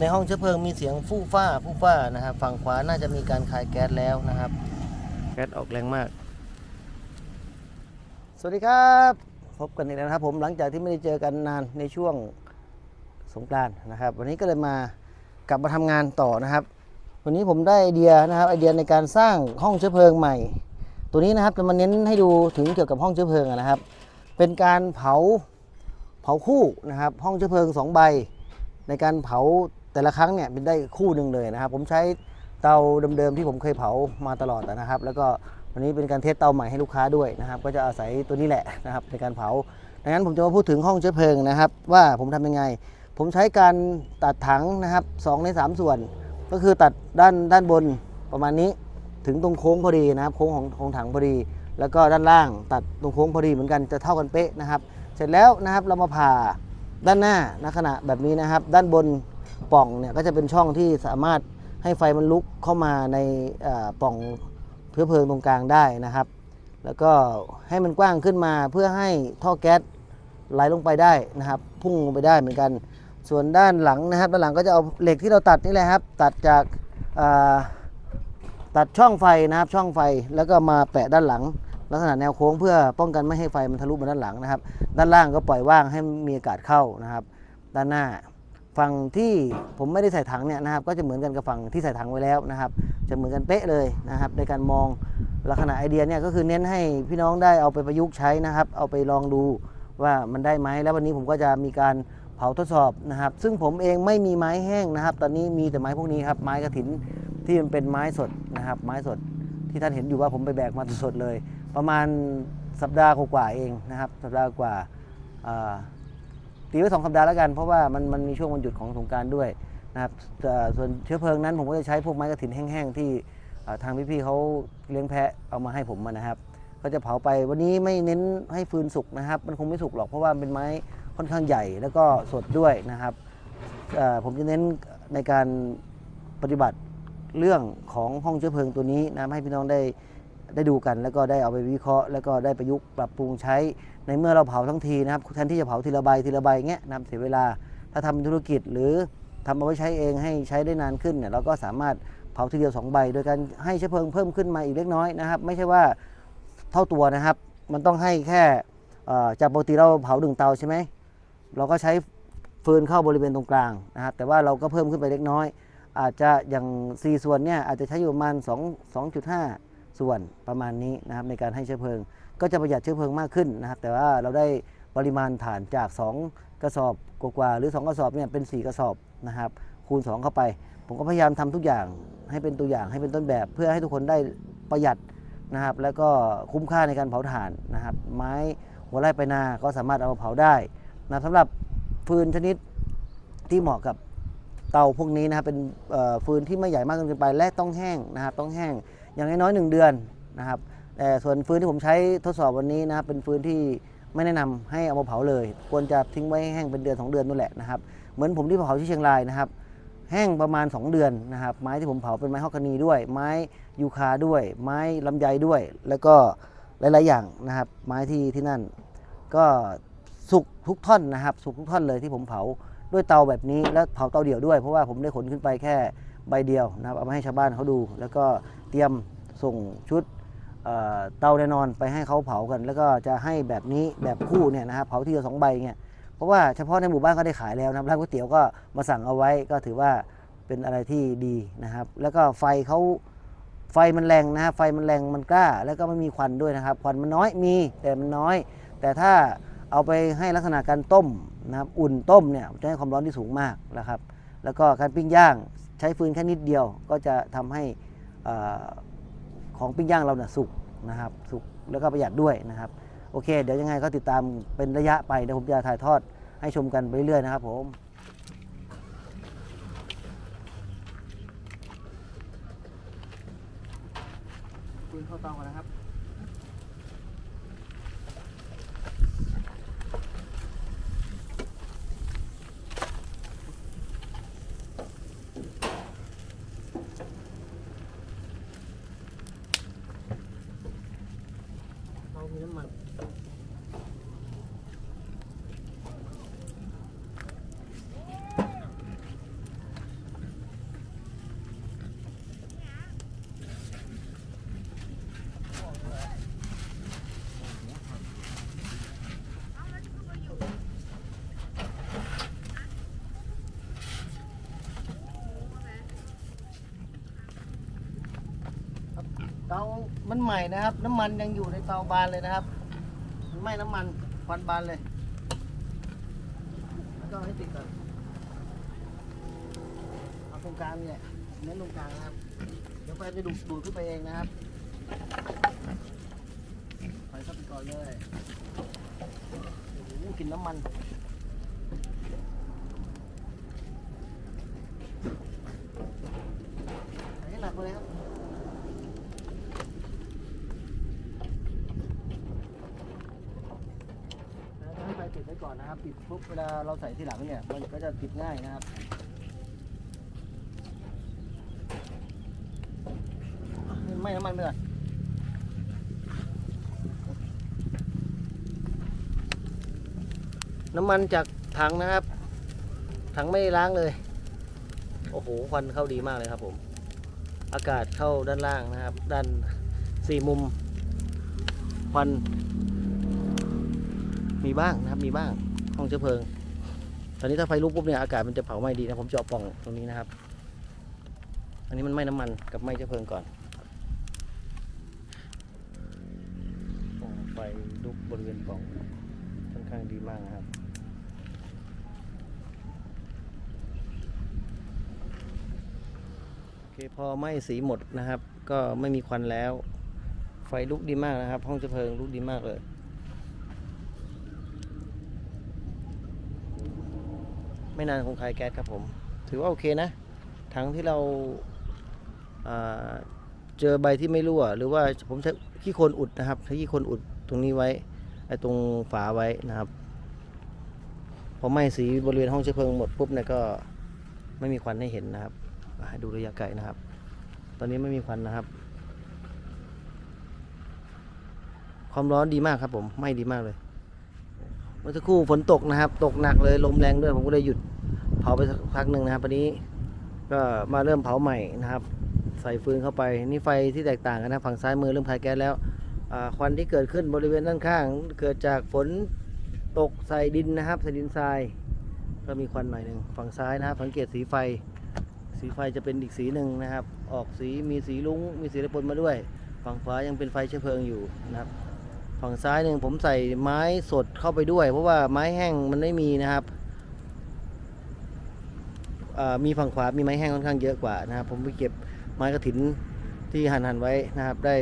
ในห้องเชื้อเพลิงมีเสียงฟู่ฟ้าฟู่ฟ้านะครับ ฝั่งขวาน่าจะมีการคายแก๊สแล้วนะครับ แก๊สออกแรงมาก สวัสดีครับ พบกันอีกแล้วนะครับ ผมหลังจากที่ไม่ได้เจอกันนานในช่วงสงกรานต์นะครับ วันนี้ก็เลยมากลับมาทำงานต่อนะครับ วันนี้ผมได้ไอเดียนะครับไอเดียในการสร้างห้องเชื้อเพลิงใหม่ ตัวนี้นะครับจะมาเน้นให้ดูถึงเกี่ยวกับห้องเชื้อเพลิงอะนะครับ เป็นการเผาเผาคู่นะครับ ห้องเชื้อเพลิงสองใบในการเผา แต่ละครั้งเนี่ยเป็นได้คู่หนึ่งเลยนะครับ ผมใช้เตาเดิมๆที่ผมเคยเผามาตลอดนะครับ แล้วก็วันนี้เป็นการเทสเตาใหม่ให้ลูกค้าด้วยนะครับ ก็จะอาศัยตัวนี้แหละนะครับในการเผาดังนั้นผมจะมาพูดถึงห้องเชื้อเพลิงนะครับ ว่าผมทำยังไง ผมใช้การตัดถังนะครับ2ใน 3 ส่วน ก็คือตัดด้านด้านบนประมาณนี้ถึงตรงโค้งพอดีนะครับ โค้งของของถังพอดี แล้วก็ด้านล่างตัดตรงโค้งพอดีเหมือนกันจะเท่ากันเป๊ะนะครับ เสร็จแล้วนะครับเรามาผ่าด้านหน้าลักษณะแบบนี้นะครับ ด้านบน ป่องเนี่ยก็จะเป็นช่องที่สามารถให้ไฟมันลุกเข้ามาในป่องเชื้อเพลิงตรงกลางได้นะครับ แล้วก็ให้มันกว้างขึ้นมาเพื่อให้ท่อแก๊สไหลลงไปได้นะครับ พุ่งลงไปได้เหมือนกัน ส่วนด้านหลังนะครับด้านหลังก็จะเอาเหล็กที่เราตัดนี่แหละครับ ตัดจากตัดช่องไฟนะครับช่องไฟแล้วก็มาแปะด้านหลัง ลักษณะแนวโค้งเพื่อป้องกันไม่ให้ไฟมันทะลุมาด้านหลังนะครับ ด้านล่างก็ปล่อยว่างให้มีอากาศเข้านะครับ ด้านหน้า ฝั่งที่ผมไม่ได้ใส่ถังเนี่ยนะครับก็จะเหมือนกันกับฝั่งที่ใส่ถังไว้แล้วนะครับ จะเหมือนกันเป๊ะเลยนะครับ ในการมองลักษณะไอเดียเนี่ยก็คือเน้นให้พี่น้องได้เอาไปประยุกต์ใช้นะครับ เอาไปลองดูว่ามันได้ไหมแล้ววันนี้ผมก็จะมีการเผาทดสอบนะครับ ซึ่งผมเองไม่มีไม้แห้งนะครับ ตอนนี้มีแต่ไม้พวกนี้ครับไม้กระถินที่มันเป็นไม้สดนะครับ ไม้สดที่ท่านเห็นอยู่ว่าผมไปแบกมาสดเลย ประมาณสัปดาห์กว่าเองนะครับ สัปดาห์กว่า ตีไว้สองสัปดาห์แล้วกันเพราะว่ามันมันมีช่วงวันหยุดของสงการด้วยนะครับแต่ส่วนเชื้อเพลิงนั้นผมก็จะใช้พวกไม้กระถินแห้งๆที่ทางพี่ๆเขาเลี้ยงแพะเอามาให้ผมมนะครับ ก็จะเผาไปวันนี้ไม่เน้นให้ฟืนสุกนะครับ มันคงไม่สุกหรอกเพราะว่าเป็นไม้ค่อนข้างใหญ่แล้วก็สดด้วยนะครับผมจะเน้นในการปฏิบัติเรื่องของห้องเชื้อเพลิงตัวนี้นะให้พี่น้องได้ได้ดูกัน แล้วก็ได้เอาไปวิเคราะห์ แล้วก็ได้ประยุกต์ปรับปรุงใช้ ในเมื่อเราเผาทั้งทีนะครับแทนที่จะเผาทีละใบทีละใบเงี้ยนะเสียเวลา ถ้าทำเป็นธุรกิจหรือทำเอาไว้ใช้เองให้ใช้ได้นานขึ้นเนี่ยเราก็สามารถเผาทีเดียวสองใบ โดยการให้เชื้อเพลิงเพิ่มขึ้นมาอีกเล็กน้อยนะครับ ไม่ใช่ว่าเท่าตัวนะครับ มันต้องให้แค่จากปกติเราเผาหนึ่งเตาใช่ไหมเราก็ใช้ฟืนเข้าบริเวณตรงกลางนะครับแต่ว่าเราก็เพิ่มขึ้นไปเล็กน้อย อาจจะอย่าง4ส่วนเนี่ยอาจจะใช้อยู่ประมาณ2 2.5 ส่วนประมาณนี้นะครับในการให้เชื้อเพลิง ก็จะประหยัดเชื้อเพลิงมากขึ้นนะครับ แต่ว่าเราได้ปริมาณฐานจาก 2 กระสอบกว่าหรือ 2 กระสอบเนี่ยเป็น 4 กระสอบนะครับ คูณ 2 เข้าไป ผมก็พยายามทำทุกอย่างให้เป็นตัวอย่างให้เป็นต้นแบบ เพื่อให้ทุกคนได้ประหยัดนะครับ แล้วก็คุ้มค่าในการเผาถ่านนะครับ ไม้หัวไร่ไปนาก็สามารถเอามาเผาได้นะสำหรับฟืนชนิดที่เหมาะกับเตาพวกนี้นะครับเป็นฟืนที่ไม่ใหญ่มากเกินไป และต้องแห้งนะครับ ต้องแห้งอย่างน้อยๆหนึ่งเดือนนะครับ แต่ส่วนฟืนที่ผมใช้ทดสอบวันนี้นะครับเป็นฟืนที่ไม่แนะนำให้เอามาเผาเลย ควรจะทิ้งไว้แห้งเป็นเดือน 2 เดือนนู่นแหละนะครับเหมือนผมที่เผาที่เชียงรายนะครับ แห้งประมาณ 2 เดือนนะครับ ไม้ที่ผมเผาเป็นไม้ฮอกกานีด้วย ไม้ยูคาด้วย ไม้ลำไยด้วย แล้วก็หลาย ๆ อย่างนะครับ ไม้ที่ที่นั่น ก็สุกทุกท่อนนะครับ สุกทุกท่อนเลยที่ผมเผาด้วยเตาแบบนี้แล้วเผาเตาเดี่ยวด้วยเพราะว่าผมได้ขนขึ้นไปแค่ใบเดียวนะครับเอามาให้ชาวบ้านเขาดู แล้วก็เตรียมส่งชุด เตาแน่นอนไปให้เขาเผากัน แล้วก็จะให้แบบนี้แบบคู่เนี่ยนะครับเผาทีละสองใบเนี่ยเพราะว่าเฉพาะในหมู่บ้านก็ได้ขายแล้วนะครับร้านก๋วยเตี๋ยวก็มาสั่งเอาไว้ก็ถือว่าเป็นอะไรที่ดีนะครับ แล้วก็ไฟเขาไฟมันแรงนะครับไฟมันแรงมันกล้า แล้วก็ไม่มีควันด้วยนะครับ ควันมันน้อยมีแต่มันน้อย แต่ถ้าเอาไปให้ลักษณะการต้มนะครับอุ่นต้มเนี่ยจะให้ความร้อนที่สูงมากนะครับ แล้วก็การปิ้งย่างใช้ฟืนแค่นิดเดียวก็จะทำให้ของปิ้งย่างเราเนี่ยสุก นะครับสุกแล้วก็ประหยัดด้วยนะครับ โอเค เดี๋ยวยังไงก็ติดตามเป็นระยะไปเดี๋ยวผมจะถ่ายทอดให้ชมกันไปเรื่อยนะครับผมคุณเข้าเตานะครับ เรามีน้ำมัน น เตามันใหม่นะครับ น้ำมันยังอยู่ในเตาบานเลยนะครับมันไหม้น้ำมันควันบานเลยแล้วก็ให้ติดก่อนเอาตรงกลางนี่แหละเน้นตรงกลางนะครับ เดี๋ยวไฟจะดูดดูดขึ้นไปเองนะครับไฟเข้าไปก่อนเลยโอ้โหกลินน้ำมัน ใส่ให้หนักเลยครับ แล้วให้ไฟปิดไว้ก่อนนะครับ ปุ๊บเวลาเราใส่ที่หลังเนี่ยมันก็จะติดง่ายนะครับไม่น้ำมันไปก่อนน้ำมันจากถังนะครับ ถังไม่ล้างเลย โอ้โหควันเข้าดีมากเลยครับผม อากาศเข้าด้านล่างนะครับ ด้านสี่มุมควันมีบ้างนะครับมีบ้าง ห้องเชื้อเพลิง ตอนนี้ถ้าไฟลุกปุ๊บเนี่ยอากาศมันจะเผาไหม้ดีนะผมจะเอาปล่องตรงนี้นะครับ อันนี้มันไหม้น้ำมันกับไหม้เชื้อเพลิงก่อนปล่องไฟลุกบริเวณปล่องค่อนข้างดีมากนะครับโอเคพอไหม้สีหมดนะครับ ก็ไม่มีควันแล้ว ไฟลุกดีมากนะครับ ห้องเชื้อเพลิงลุกดีมากเลย ไม่นานคงคลายแก๊สครับผม ถือว่าโอเคนะ ถังที่เราาเจอใบที่ไม่รั่ว หรือว่าผมใช้ขี้โคลนอุดนะครับใช้ขี้โคลนอุดตรงนี้ไว้ไอ้ตรงฝาไว้นะครับ พอไหม้สีบริเวณห้องเชื้อเพลิงหมดปุ๊บเนี่ยก็ไม่มีควันให้เห็นนะครับดูระยะไกลนะครับ ตอนนี้ไม่มีควันนะครับ ความร้อนดีมากครับผมไหม้ดีมากเลย มื่อสักครู่ฝนตกนะครับ ตกหนักเลยลมแรงด้วยผมก็เลยหยุดเผาไปสักพักหนึ่งนะครับวันนี้ก็มาเริ่มเผาใหม่นะครับ ใส่ฟืนเข้าไปนี่ไฟที่แตกต่างกันนะฝั่งซ้ายมือเริ่มคลายแก๊สแล้วควันที่เกิดขึ้นบริเวณด้านข้าง เกิดจากฝนตกใส่ดินนะครับใส่ดินทราย ก็มีควันหน่อยหนึ่งฝั่งซ้ายนะครับสังเกตสีไฟ สีไฟจะเป็นอีกสีหนึ่งนะครับ ออกสีมีสีลุ้งมีสีระปนมาด้วย ฝั่งขวายังเป็นไฟเชื้อเพลิงอยู่นะครับ ฝั่งซ้ายหนึ่งผมใส่ไม้สดเข้าไปด้วย เพราะว่าไม้แห้งมันไม่มีนะครับมีฝั่งขวา มีไม้แห้งค่อนข้างเยอะกว่านะครับ ผมไปเก็บไม้กระถินที่หั่นหั่นไว้นะครับ ได้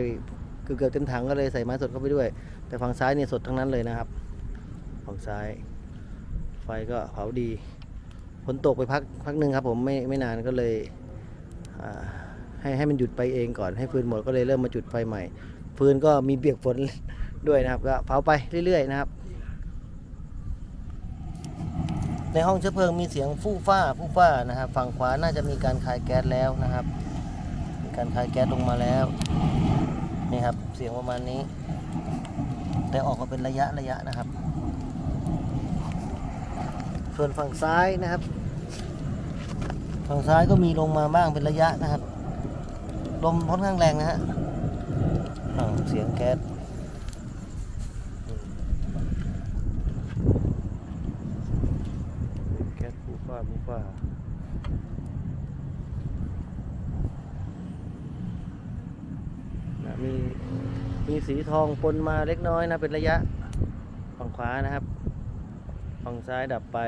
เกือบเต็มถังก็เลยใส่ไม้สดเข้าไปด้วย แต่ฝั่งซ้ายเนี่ยสดทั้งนั้นเลยนะครับ ฝั่งซ้าย ไฟก็เผาดีฝนตกไปพักพักหนึ่งครับ ผมไม่ไม่นานก็เลยให้ให้มันหยุดไปเองก่อนให้ฟืนหมดก็เลยเริ่มมาจุดไฟใหม่ฟืนก็มีเปียกฝน ด้วยนะครับก็เผาไปเรื่อยๆนะครับ ในห้องเชื้อเพลิงมีเสียงฟู่ฟ้าฟู่ฟ้านะครับ ฝั่งขวาน่าจะมีการคายแก๊สแล้วนะครับ มีการคายแก๊สลงมาแล้วนี่ครับเสียงประมาณนี้ แต่ออกมาเป็นระยะระยะนะครับ ส่วนฝั่งซ้ายนะครับ ฝั่งซ้ายก็มีลงมาบ้างเป็นระยะนะครับลมค่อนข้างแรงนะฮะเสียงแก๊ส แก๊ส ฟ้าฟูฟ้านะมีมีสีทองปนมาเล็กน้อยนะ เป็นระยะ ฝั่งขวานะครับ ฝั่งซ้ายดับไป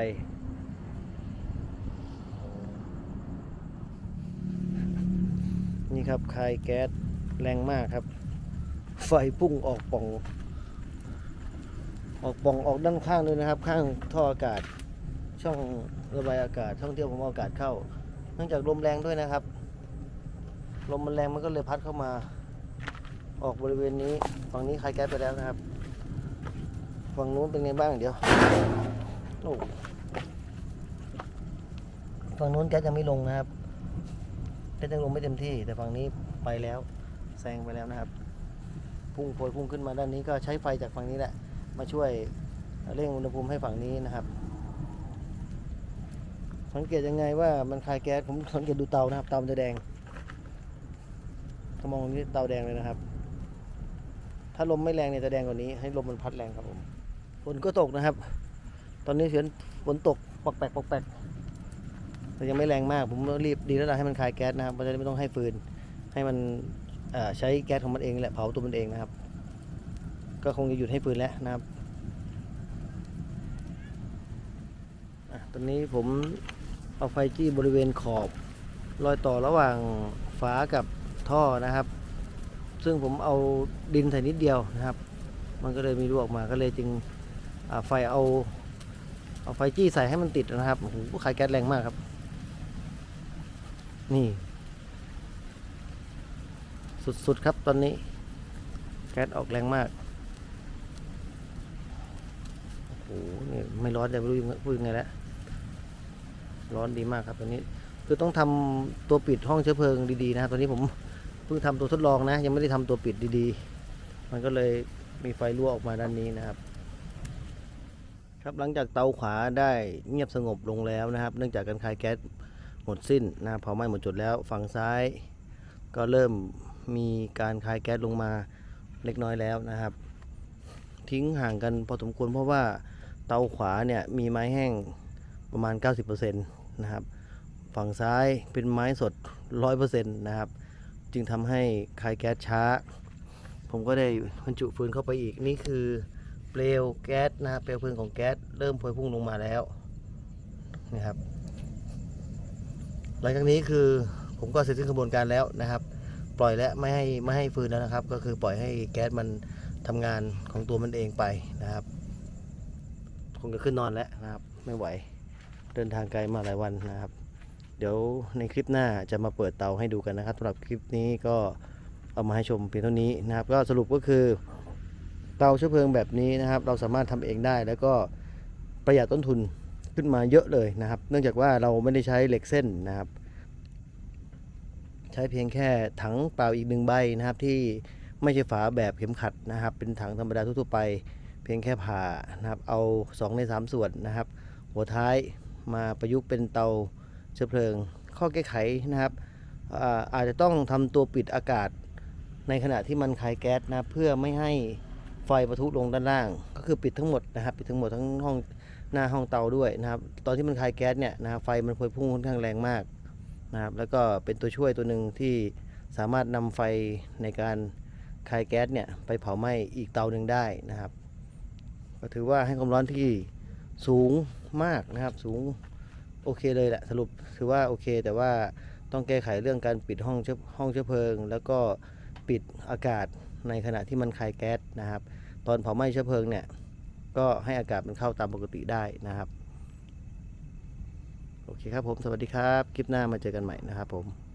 นี่ครับคายแก๊สแรงมากครับ ไฟพุ่งออกป่อง ออกป่องออกด้านข้างด้วยนะครับ ข้างท่ออากาศ ช่องระบายอากาศช่องเที่ผมเอาอากาศเข้า เนื่องจากลมแรงด้วยนะครับ ลมมันแรงมันก็เลยพัดเข้ามา ออกบริเวณนี้ฝั่งนี้คลายแก๊สไปแล้วนะครับฝั่งนู้นเป็นไงบ้างเดี๋ยวโอ้ฝั่งนู้นแก๊สยังไม่ลงนะครับแก๊สยังลงไม่เต็มที่ แต่ฝั่งนี้ไปแล้วแซงไปแล้วนะครับ พุ่งโพยพุ่งขึ้นมาด้านนี้ก็ใช้ไฟจากฝั่งนี้แหละ มาช่วยเร่งอุณหภูมิให้ฝั่งนี้นะครับ สังเกตยังไงว่ามันคายแก๊สผมสังเกตดูเตานะครับเตามันจะแดงถ้ามองตรงนี้เตาแดงเลยนะครับ ถ้าลมไม่แรงเนี่ยจะแดงกว่านี้ ให้ลมมันพัดแรงครับผมฝนก็ตกนะครับ ตอนนี้เสียงฝนตกปอกแปกปอกแปกแต่ยังไม่แรงมาก ผมรีบดีแล้วล่ะให้มันคายแก๊สนะครับมันจะไม่ต้องให้ฟืน ให้มันใช้แก๊สของมันเองแหละเผาตัวมันเองนะครับ ก็คงจะหยุดให้ฟืนแล้วนะครับตอนนี้ผม เอาไฟจี้บริเวณขอบรอยต่อระหว่างฝากับท่อนะครับ ซึ่งผมเอาดินใส่นิดเดียวนะครับ มันก็เลยมีรั่วออกมาก็เลยจึงไฟเอาเอาไฟจี้ใส่ให้มันติดนะครับโอ้โหขายแก๊สแรงมากครับ นี่ สุดๆครับตอนนี้ แก๊สออกแรงมากโอ้โหนี่ไม่ร้อนจะไม่รู้ยังพูดยังไงแล้ว ร้อนดีมากครับตอนนี้ คือต้องทำตัวปิดห้องเชื้อเพลิงดีๆนะครับตอนนี้ผมเพิ่งทำตัวทดลองนะ ยังไม่ได้ทำตัวปิดดีๆ มันก็เลยมีไฟรั่วออกมาด้านนี้นะครับ ครับหลังจากเตาขวาได้เงียบสงบลงแล้วนะครับ เนื่องจากการคายแก๊สหมดสิ้นนะครับเผาไหม้หมดจุดแล้วฝั่งซ้าย ก็เริ่มมีการคายแก๊สลงมาเล็กน้อยแล้วนะครับ ทิ้งห่างกันพอสมควรเพราะว่าเตาขวาเนี่ยมีไม้แห้งประมาณ 90%นะครับ ฝั่งซ้ายเป็นไม้สด 100%นะครับ จึงทำให้คายแก๊สช้า ผมก็ได้บรรจุฟืนเข้าไปอีกนี่คือเปลวแก๊สนะเปลวเพลิงของแก๊สเริ่มพวยพุ่งลงมาแล้วนะครับ หลังจากนี้คือผมก็เสร็จสิ้นกระบวนการแล้วนะครับ ปล่อยและไม่ให้ไม่ให้ฟืนแล้วนะครับ ก็คือปล่อยให้แก๊สมันทำงานของตัวมันเองไปนะครับคงจะขึ้นนอนแล้วนะครับ ไม่ไหว เดินทางไกลมาหลายวันนะครับ เดี๋ยวในคลิปหน้าจะมาเปิดเตาให้ดูกันนะครับสำหรับคลิปนี้ก็เอามาให้ชมเพียงเท่านี้นะครับ ก็สรุปก็คือเตาเชื้อเพลิงแบบนี้นะครับ เราสามารถทำเองได้แล้วก็ประหยัดต้นทุนขึ้นมาเยอะเลยนะครับ เนื่องจากว่าเราไม่ได้ใช้เหล็กเส้นนะครับ ใช้เพียงแค่ถังเปล่าอีกหนึ่งใบนะครับที่ไม่ใช่ฝาแบบเข็มขัดนะครับ เป็นถังธรรมดาทั่วไป เพียงแค่ผ่านะครับ เอา2ใน3ส่วนนะครับ หัวท้าย มาประยุกต์เป็นเตาเชื้อเพลิง ข้อแก้ไขนะครับอาอาจจะต้องทำตัวปิดอากาศในขณะที่มันคายแก๊สนะเพื่อไม่ให้ไฟปะทุลงด้านล่าง ก็คือปิดทั้งหมดนะครับปิดทั้งหมดทั้งห้องหน้าห้องเตาด้วยนะครับ ตอนที่มันคายแก๊สเนี่ยนะครับไฟมันพวยพุ่งค่อนข้างแรงมากนะครับ แล้วก็เป็นตัวช่วยตัวหนึ่งที่สามารถนำไฟในการคายแก๊สเนี่ยไปเผาไหม้อีกเตาหนึ่งได้นะครับ ก็ถือว่าให้ความร้อนที่ สูงมากนะครับ สูงโอเคเลยแหละสรุปถือว่าโอเค แต่ว่าต้องแก้ไขเรื่องการปิดห้องเชื้อห้องเชื้อเพลิง แล้วก็ปิดอากาศในขณะที่มันคายแก๊สนะครับ ตอนเผาไหม้เชื้อเพลิงเนี่ยก็ให้อากาศมันเข้าตามปกติได้นะครับ โอเคครับผม สวัสดีครับ คลิปหน้ามาเจอกันใหม่นะครับผม